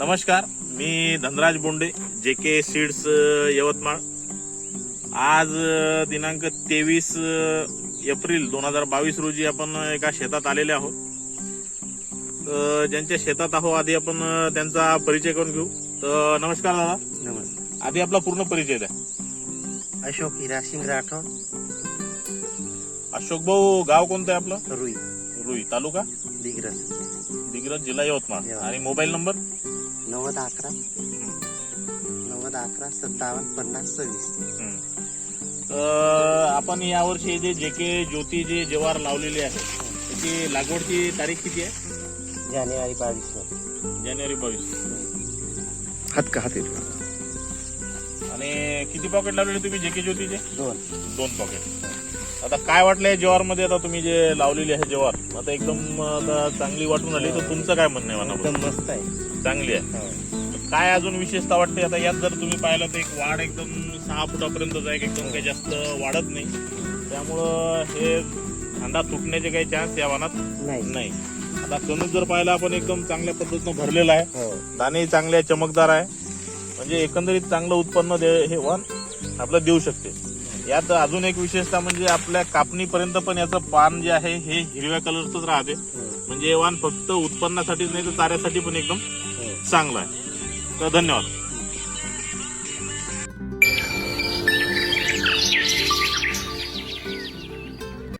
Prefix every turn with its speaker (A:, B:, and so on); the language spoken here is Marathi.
A: नमस्कार मी धनराज बोंडे जे के सीड्स यवतमाळ. आज दिनांक तेवीस एप्रिल दोन हजार बावीस रोजी आपण एका शेतात आलेले आहोत. ज्यांच्या शेतात आहो आधी आपण त्यांचा परिचय करून घेऊ. तर नमस्कार दादा.
B: नमस्कार.
A: आधी आपला पूर्ण परिचय द्या.
B: अशोक हिरासिंग राठोड.
A: अशोक भाऊ गाव कोणतं आहे आपलं?
B: रुई.
A: रुई तालुका?
B: दिग्रस.
A: दिग्रज जिल्हा यवतमाळ. आणि मोबाईल नंबर?
B: नव्वद अकरा. नव्वद अकरा सत्तावन्न पन्नास सव्वीस.
A: आपण यावर्षी जे जे के ज्योती जे जवार लावलेले आहे त्याची लागवडची तारीख किती आहे?
B: जानेवारी बावीस
A: जानेवारी बावीस.
B: हात का हात येतो?
A: आणि किती पॉकेट लावलेले तुम्ही जे के ज्योतीचे?
B: दोन.
A: दोन पॉकेट आता काय वाटलं या जवारमध्ये आता तुम्ही जे लावलेली आहे जवार आता एकदम आता चांगली वाटून आली तर तुमचं काय म्हणणं आहे
B: एकदम
A: म्हणा
B: मस्त आहे.
A: चांगली आहे.
B: हो.
A: तर काय अजून विशेषता वाटते? आता यात जर तुम्ही पाहिलं तर एक वाढ एकदम सहा फुटापर्यंत जाईल. एकदम काही जास्त वाढत नाही. त्यामुळं हे खांदा तुटण्याचे काही चान्स या वाहनात
B: नाही.
A: नाही. आता कणूस जर पाहिला आपण एकदम चांगल्या पद्धतीनं भरलेला आहे.
B: हो.
A: दाणे चांगले आहे, चमकदार आहे. म्हणजे एकंदरीत चांगलं उत्पन्न दे हे वाण आपलं देऊ शकते. यात अजून एक विशेषता म्हणजे आपल्या कापणीपर्यंत पण याचं पान जे आहे हे हिरव्या कलरचंच राहते. म्हणजे हे वाण फक्त उत्पन्नासाठीच नाही तर चाऱ्यासाठी पण एकदम
B: हो.
A: चांगलं आहे तर धन्यवाद